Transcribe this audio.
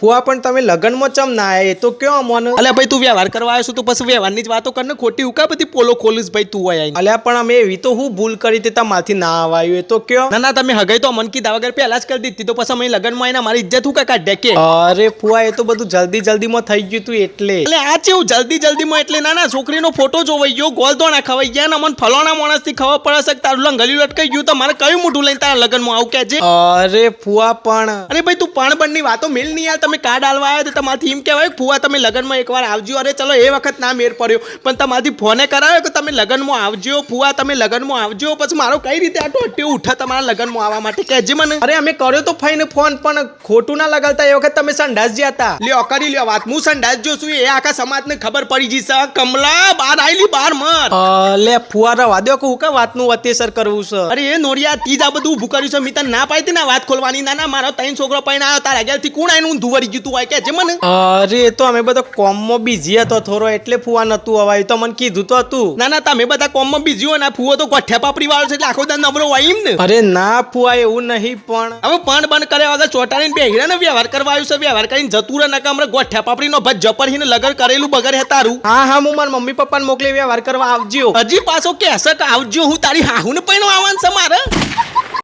ફુવા પણ તમે લગનમાં ચમ ના આવે તો કયો મન અલ્યા ભાઈ તું વ્યવહાર કરવા આવ્યો છું તો પછી વ્યવહારની જ વાતો કરને ખોટી ઉકા બધી પોલો ખોલીશ ભાઈ તું આય અલ્યા પણ અમે એવી તો હું ભૂલ કરી દીધા તમારથી ના આવાયું? એ તો કયો? ના ના તમે હગાઈ તો મન કીધા વગર પહેલા જ કરી દીધી. તો પછી અમે લગનમાં આવીને મારી ઇજ્જત હું કાકા ડેકે અરે ફુવા એ તો બધું જલ્દી જલ્દીમાં થઈ ગયું તું એટલે. એટલે આ કેવું જલ્દી જલ્દીમાં એટલે? ના ના છોકરીનો ફોટો જોવાઈ ગયો ગોલ દોણા ખવાઈ ગયા ને મને ફલાણા માણસથી ખબર પડે છે તારું લંગલી લટકાઈ ગયું. તો મારે કયું મોઢું લઈને તારા લગનમાં આવું કે છે? અરે ફુવા પણ અરે ભાઈ તું પણ ની વાતો મેલ નહીં યાર તમે કાર્ડ આલવા આવ્યા તો તમારી થીમ કહેવાય ફુવા તમે લગ્નમાં એકવાર આવજો. અરે ચલો એ વખત ના મેર પડ્યો. પણ તમારાથી ફોને કરાવ્યો કે તમે લગ્નમાં આવજો? ફુવા તમે લગ્નમાં આવજો? પછી મારો કઈ રીતે આટો અટ્યો ઉઠા તમારા લગ્નમાં આવવા માટે કહેજે મને. અરે અમે કર્યો તો ફાઈને ફોન પણ ખોટું ના લગાડતા એ વખત તમે સંડાસ જ્યાં હતા. લ્યો કરી લ્યો વાત. હું સંડાસ જો છું એ આખા સમાજને ખબર પડી જશે કમલા બાર આવેલી બાર મર. લે ફુવારા વાદ્યો કે હું કા વાતનું અત્યાસર કરવું છે? અરે એ નોરિયા તીજ આ બધું ઊભું કર્યું છે. મિત્ર ના પાડી ના વાત ખોલવાની. ના ના મારો ત્રણ છોકરો પાઈને આવ્યો. તારા આગળથી કોણ આવીને ઊંધું વળી ગયું તું કે જે મને? અરે એ તો અમે બધો કોમમાં બીજી હતો થોડો એટલે ફુવા નતું અવાયું. તો મને કીધું તો હતું. ના ના તમે બધા કોમમાં બીજી હોય ને ફુવો તો ગોઠ્યા પાપડી વાળો છે એટલે આખો દાન નબળો હોય એમ ને. અરે ના ફુવા એવું નહીં પણ હવે પણ બંધ કર્યા વગર ચોટાડીને બે ને વ્યવહાર કરવા આવ્યું છે વ્યવહાર કરીને જતું રહે નકા હમણાં ગોઠ્યા પાપડીનો ભજ જપરહીને લગન કરેલું બગર હે તારું. હા હા હું મારા મમ્મી પપ્પાને મોકલી વ્યવહાર કરવા આવજો. હજી પાછો કહેશે કે આવજો હું તારી હાહુ ને પૈણો આવવાનું છે મારે.